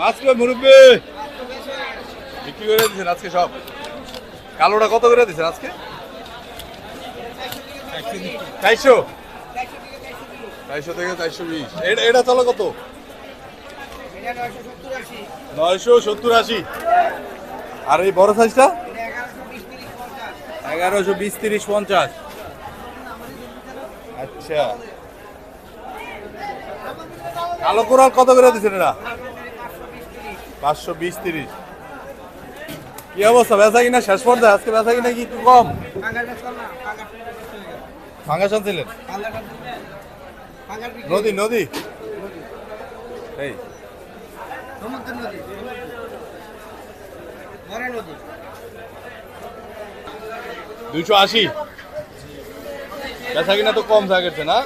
মাছ কই মুরব্বি। বিক্রি করে দিয়েছেন আজকে সব। কালোটা কত করে দিয়েছেন আজকে? চারশো। চারশো থেকে চারশো বিশ। এটা এটা চলো কত? নয়শো সত্তর আশি। আর এই বড় সাইজটা? এগারোশো বিশ তিরিশ পঞ্চাশ। আচ্ছা। কালো কোরাল কত করে দিচ্ছেন এরা? পাঁচশো বিশ তিরিশ। কি অবস্থা? বেচা কিনা শেষ পর্যায়ে? আজকে বেচা কিনা কি একটু কম? ফাঙ্গাস আনছিলেন নদী নদী। এই। দুইশো আশি। বেচা কিনা তো কম থাকছে না?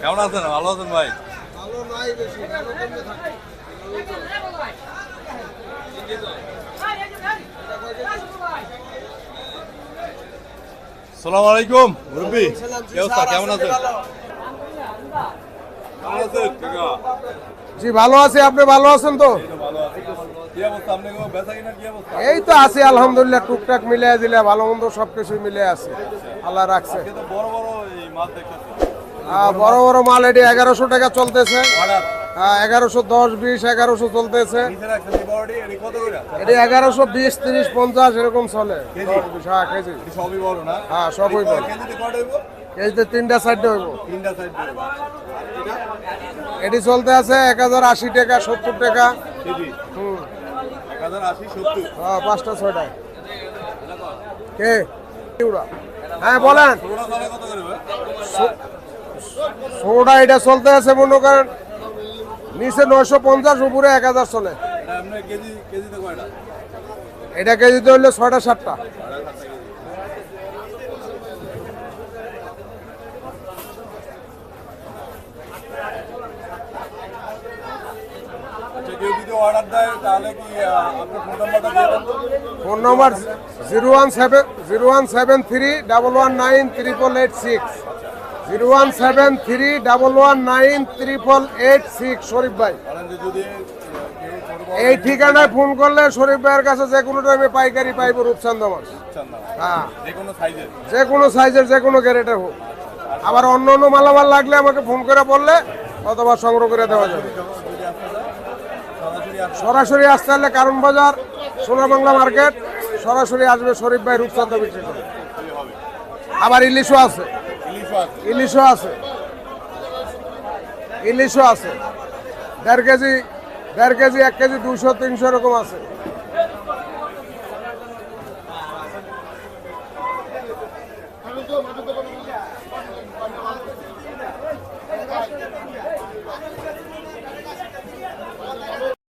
কেমন আছেন? ভালো আছেন ভাই? সালাম আলাইকুম কেমন আছেন? কেমন আছেন? জি ভালো আছি আপনি ভালো আছেন তো? এই তো আছি আলহামদুলিল্লাহ টুকটাক মিলে দিলে ভালো মন্দ সবকিছু মিলে আছে। আল্লাহ রাখছে। বড় বড় মাল এটি এগারোশো টাকা চলতেছে। এগারোশো দশ বিশ এগারোশো চলতেছে। এটি এগারোশো বিশ তিরিশ পঞ্চাশ এরকম চলে। হ্যাঁ কেজি। সবই বড় না? হ্যাঁ, সবই এটি বড়। কেজিতে তিনটা চারটে হইব। তিনটা সাইড এটি চলতে আছে এক হাজার আশি টাকা সত্তর টাকা। হুম। হ্যাঁ পাঁচটা ছয়টা। কে? হ্যাঁ বলেন? ষোলোটা এটা চলতে আছে মনে করেন। নিচে নয়শো পঞ্চাশ, উপরে এক হাজার চলে। এটা কেজিতে হইলে ছয়টা, সাতটা। Phone number zero one seven, zero one seven three, double one nine, triple eight six. Zero one seven three double one nine triple eight six Sharif ভাই। এই ঠিকানায় ফোন করলে শরীফ ভাইয়ের কাছে যে কোনো টাইমে পাইকারি পাইব রূপচান্দ মাছ হ্যাঁ। যে কোনো সাইজের যে কোনো যে হোক। আবার অন্য অন্য মালামাল লাগলে আমাকে ফোন করে বললে অথবা সংগ্রহ করে দেওয়া যাবে। সরাসরি আসতে হলে কারণ বাজার সোনা বাংলা মার্কেট সরাসরি আসবে শরীফ ভাই রূপচাঁদ বিক্রি করে আবার ইলিশও আছে। ইলিশও আছে। ইলিশও আছে। দেড় কেজি দেড় কেজি এক কেজি দুশো তিনশো এরকম আছে।